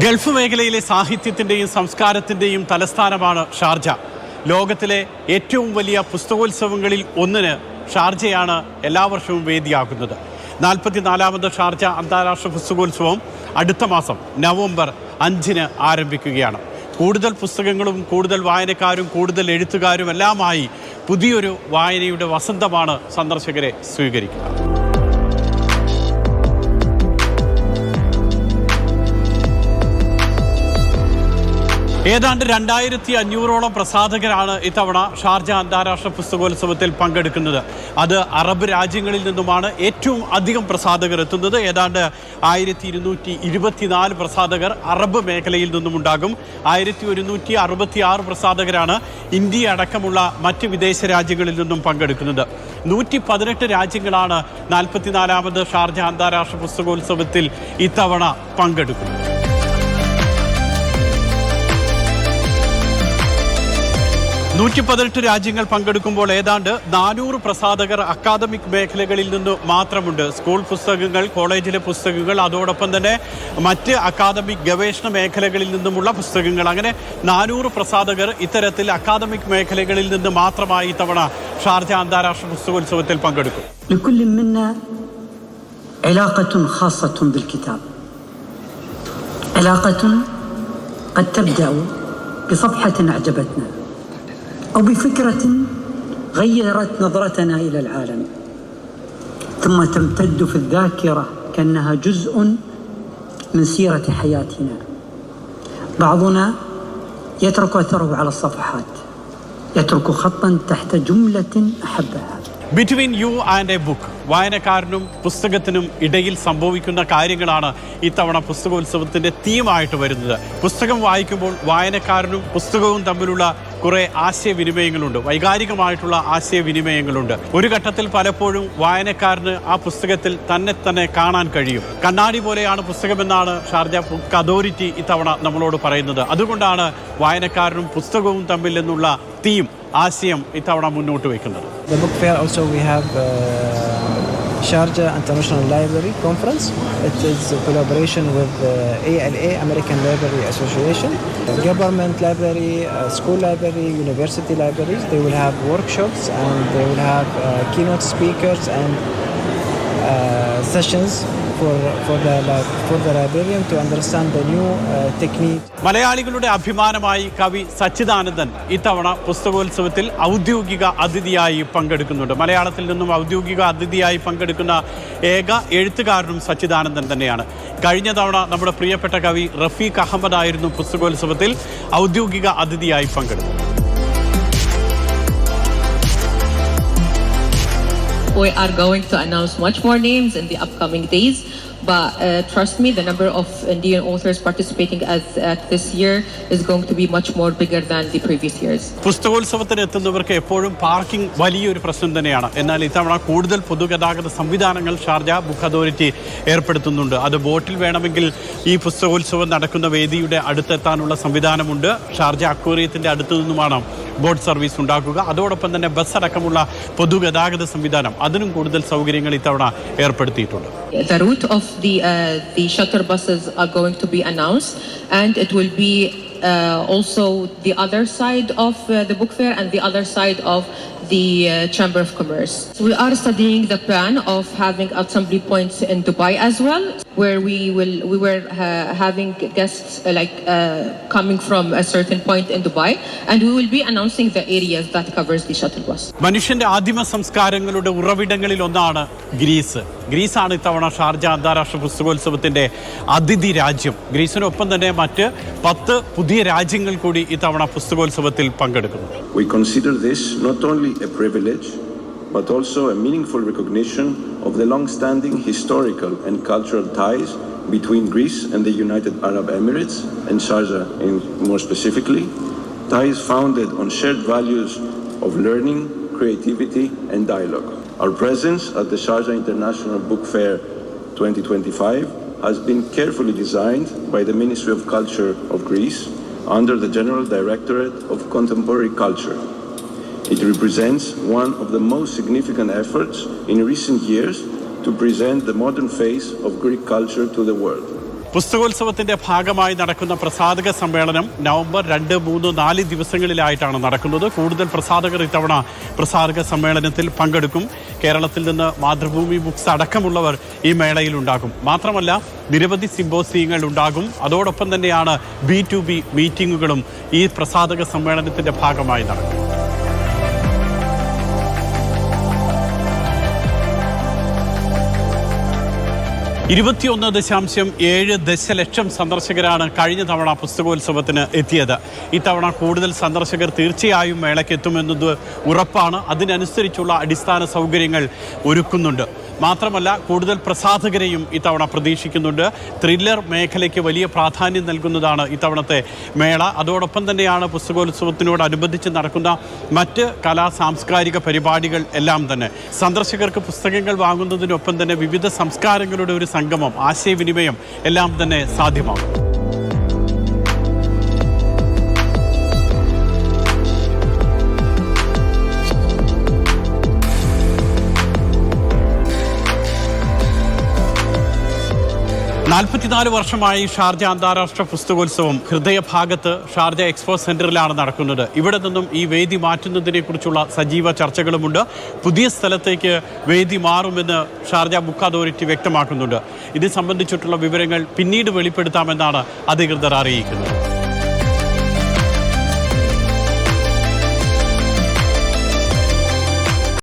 Gulf മേഖലയിലെ സാഹിത്യത്തിന്റെയും സംസ്കാരത്തിന്റെയും തലസ്ഥാനമാണ് Sharjah. ലോകത്തിലെ ഏറ്റവും വലിയ പുസ്തകോത്സവങ്ങളിൽ ഒന്നിന് ഷാർജയാണ് എല്ലാ വർഷവും വേദിയാകുന്നത്. നാൽപ്പത്തിനാലാമത് ഷാർജ അന്താരാഷ്ട്ര പുസ്തകോത്സവം അടുത്ത മാസം നവംബർ അഞ്ചിന് ആരംഭിക്കുകയാണ്. കൂടുതൽ പുസ്തകങ്ങളും കൂടുതൽ വായനക്കാരും കൂടുതൽ എഴുത്തുകാരും എല്ലാമായി പുതിയൊരു വായനയുടെ വസന്തമാണ് സന്ദർശകരെ സ്വീകരിക്കുക. ഏതാണ്ട് രണ്ടായിരത്തി അഞ്ഞൂറോളം പ്രസാധകരാണ് ഇത്തവണ ഷാർജ അന്താരാഷ്ട്ര പുസ്തകോത്സവത്തിൽ പങ്കെടുക്കുന്നത്. അത് അറബ് രാജ്യങ്ങളിൽ നിന്നുമാണ് ഏറ്റവും അധികം പ്രസാധകർ എത്തുന്നത്. ഏതാണ്ട് ആയിരത്തി ഇരുന്നൂറ്റി ഇരുപത്തിനാല് പ്രസാധകർ അറബ് മേഖലയിൽ നിന്നുമുണ്ടാകും ആയിരത്തി ഒരുന്നൂറ്റി അറുപത്തി ആറ് പ്രസാധകരാണ് ഇന്ത്യ അടക്കമുള്ള മറ്റ് വിദേശ രാജ്യങ്ങളിൽ നിന്നും പങ്കെടുക്കുന്നത്. നൂറ്റി പതിനെട്ട് രാജ്യങ്ങളാണ് നാൽപ്പത്തിനാലാമത് ഷാർജ അന്താരാഷ്ട്ര പുസ്തകോത്സവത്തിൽ ഇത്തവണ പങ്കെടുക്കുന്നത്. നൂറ്റി പതിനെട്ട് രാജ്യങ്ങൾ പങ്കെടുക്കുമ്പോൾ ഏതാണ്ട് നാനൂറ് പ്രസാധകർ അക്കാദമിക് മേഖലകളിൽ നിന്ന് മാത്രമുണ്ട് സ്കൂൾ പുസ്തകങ്ങൾ കോളേജിലെ പുസ്തകങ്ങൾ അതോടൊപ്പം തന്നെ മറ്റ് അക്കാദമിക് ഗവേഷണ മേഖലകളിൽ നിന്നുമുള്ള പുസ്തകങ്ങൾ അങ്ങനെ നാനൂറ് പ്രസാധകർ ഇത്തരത്തിൽ അക്കാദമിക് മേഖലകളിൽ നിന്ന് മാത്രമായി ഇത്തവണ ഷാർജ അന്താരാഷ്ട്ര പുസ്തകോത്സവത്തിൽ പങ്കെടുക്കും لكل منا علاقة خاصة بالكتاب علاقة قد تبدأ بصفحة أعجبتنا أو بفكرة غيرت نظرتنا إلى العالم ثم تمتد في الذاكرة كأنها جزء من سيرة حياتنا بعضنا يترك أثره على الصفحات يترك خطا تحت جملة أحبها between you and a book വായനക്കാരനും പുസ്തകത്തിനും ഇടയിൽ സംഭവിക്കുന്ന കാര്യങ്ങളാണ് ഇത്തവണ പുസ്തകോത്സവത്തിന്റെ തീമായിട്ട് വരുന്നത് പുസ്തകം വായിക്കുമ്പോൾ വായനക്കാരനും പുസ്തകവും തമ്മിലുള്ള കുറെ ആശയവിനിമയങ്ങളുണ്ട്. വൈകാരികമായിട്ടുള്ള ആശയവിനിമയങ്ങളുണ്ട്. ഒരു ഘട്ടത്തിൽ പലപ്പോഴും വായനക്കാരന് ആ പുസ്തകത്തിൽ തന്നെ തന്നെ കാണാൻ കഴിയും. കണ്ണാടി പോലെയാണ് പുസ്തകമെന്നാണ് ഷാർജ ബുക്ക് അതോറിറ്റി ഇത്തവണ നമ്മളോട് പറയുന്നത്. അതുകൊണ്ടാണ് വായനക്കാരനും പുസ്തകവും തമ്മിൽ നിന്നുള്ള തീം ആശയം ഇത്തവണ മുന്നോട്ട് വയ്ക്കുന്നത്. Sharjah International Library Conference. It is a collaboration with uh, ALA, American Library Association, government library, uh, school library, university libraries. They will have workshops and they will have uh, keynote speakers and uh, new uh, technique. മലയാളികളുടെ അഭിമാനമായി കവി സച്ചിദാനന്ദൻ ഇത്തവണ പുസ്തകോത്സവത്തിൽ ഔദ്യോഗിക അതിഥിയായി പങ്കെടുക്കുന്നുണ്ട്. മലയാളത്തിൽ നിന്നും ഔദ്യോഗിക അതിഥിയായി പങ്കെടുക്കുന്ന ഏക എഴുത്തുകാരനും സച്ചിദാനന്ദൻ തന്നെയാണ്. കഴിഞ്ഞ തവണ നമ്മുടെ പ്രിയപ്പെട്ട കവി റഫീഖ് അഹമ്മദ് ആയിരുന്നു പുസ്തകോത്സവത്തിൽ ഔദ്യോഗിക അതിഥിയായി പങ്കെടുത്തത്. We are going to announce much more names in the upcoming days. But uh, trust me, the number of Indian authors participating as, at this year is going to be much more bigger than the previous years. പുസ്തകോത്സവത്തിന് എത്തുന്നവർക്ക് എപ്പോഴും parking വലിയൊരു പ്രശ്നം തന്നെയാണ്. എന്നാൽ ഇത്തവണ കൂടുതൽ പൊതുഗതാഗത സംവിധാനങ്ങൾ ഷാർജ ബുക്ക് അതോറിറ്റി ഏർപ്പെടുത്തുന്നുണ്ട്. അത് ബോട്ടിൽ വേണമെങ്കിൽ ഈ പുസ്തകോത്സവം നടക്കുന്ന വേദിയുടെ അടുത്തെത്താനുള്ള സംവിധാനമുണ്ട്. ഷാർജ അക്വേറിയത്തിന്റെ അടുത്തു നിന്നുമാണ് ബോട്ട് സർവീസ് ഉണ്ടാക്കുക. അതോടൊപ്പം തന്നെ ബസ് അടക്കമുള്ള പൊതുഗതാഗത സംവിധാനം. അതിനും കൂടുതൽ സൗകര്യങ്ങൾ ഇത്തവണ ഏർപ്പെടുത്തിയിട്ടുണ്ട്. The route of the uh, the shuttle buses are going to be announced, and it will be uh, also the other side of uh, the book fair and the other side of the uh, Chamber of Commerce. We are studying the plan of having assembly points in Dubai as well, where we will we were uh, having guests uh, like uh, coming from a certain point in Dubai, and we will be announcing the areas that covers the shuttle bus. മനുഷ്യന്റെ ആദിമ സംസ്കാരങ്ങളുടെ ഉറവിടങ്ങളിൽ ഒന്നാണ് Greece ഗ്രീസാണ് ഇത്തവണ Sharjah അന്താരാഷ്ട്ര പുസ്തകോത്സവത്തിന്റെ അതിഥി രാജ്യം ഗ്രീസിനൊപ്പം തന്നെ മറ്റ് പത്ത് പുതിയ രാജ്യങ്ങൾ കൂടി ഇത്തവണ പുസ്തകോത്സവത്തിൽ പങ്കെടുക്കുന്നു We consider this not only a privilege, but also a meaningful recognition of the long standing historical and cultural ties between Greece and the United Arab Emirates, and Sharjah in, more specifically, ties founded on shared values of learning, creativity, and dialogue. Our presence at the Sharjah International Book Fair 2025 has been carefully designed by the Ministry of Culture of Greece under the General Directorate of Contemporary Culture. It represents one of the most significant efforts in recent years to present the modern face of Greek culture to the world. പുസ്തകോത്സവത്തിന്റെ ഭാഗമായി നടക്കുന്ന പ്രസാദക സമ്മേളനം November രണ്ട് മൂന്ന് നാല് ദിവസങ്ങളിലായിട്ടാണ് നടക്കുന്നത്. കൂടുതൽ പ്രസാധകർ ഇത്തവണ പ്രസാധക സമ്മേളനത്തിൽ പങ്കെടുക്കും. കേരളത്തിൽ നിന്ന് മാതൃഭൂമി ബുക്സ് അടക്കമുള്ളവർ ഈ മേളയിൽ ഉണ്ടാകും മാത്രമല്ല നിരവധി സിമ്പോസിയങ്ങൾ ഉണ്ടാകും. അതോടൊപ്പം തന്നെയാണ് ബി ടു ബി മീറ്റിംഗുകളും ഈ പ്രസാധക സമ്മേളനത്തിന്റെ ഭാഗമായി നടക്കും ഇരുപത്തിയൊന്ന് ദശാംശം ഏഴ് ദശലക്ഷം സന്ദർശകരാണ് കഴിഞ്ഞ തവണ പുസ്തകോത്സവത്തിന് എത്തിയത്. ഇത്തവണ കൂടുതൽ സന്ദർശകർ തീർച്ചയായും മേളയ്ക്ക് എത്തുമെന്നത് ഉറപ്പാണ്. അതിനനുസരിച്ചുള്ള അടിസ്ഥാന സൗകര്യങ്ങൾ ഒരുക്കുന്നുണ്ട്. മാത്രമല്ല കൂടുതൽ പ്രസാധകരെയും ഇത്തവണ പ്രതീക്ഷിക്കുന്നുണ്ട്. ത്രില്ലർ മേഖലയ്ക്ക് വലിയ പ്രാധാന്യം നൽകുന്നതാണ് ഇത്തവണത്തെ മേള. അതോടൊപ്പം തന്നെയാണ് പുസ്തകോത്സവത്തിനോടനുബന്ധിച്ച് നടക്കുന്ന മറ്റ് കലാ സാംസ്കാരിക പരിപാടികൾ എല്ലാം തന്നെ. സന്ദർശകർക്ക് പുസ്തകങ്ങൾ വാങ്ങുന്നതിനൊപ്പം തന്നെ വിവിധ സംസ്കാരങ്ങളുടെ ഒരു സംഗമം ആശയവിനിമയം എല്ലാം തന്നെ സാധ്യമാകും. നാൽപ്പത്തിനാല് വർഷമായി ഷാർജ അന്താരാഷ്ട്ര പുസ്തകോത്സവം ഹൃദയഭാഗത്ത് ഷാർജ എക്സ്പോ സെന്ററിലാണ് നടക്കുന്നത്. ഇവിടെ നിന്നും ഈ വേദി മാറ്റുന്നതിനെ കുറിച്ചുള്ള സജീവ ചർച്ചകളുമുണ്ട്. പുതിയ സ്ഥലത്തേക്ക് വേദി മാറുമെന്ന് ഷാർജ ബുക്ക് അതോറിറ്റി വ്യക്തമാക്കുന്നുണ്ട്. ഇത് സംബന്ധിച്ചിട്ടുള്ള വിവരങ്ങൾ പിന്നീട് വെളിപ്പെടുത്താമെന്നാണ് അധികൃതർ അറിയിക്കുന്നത്.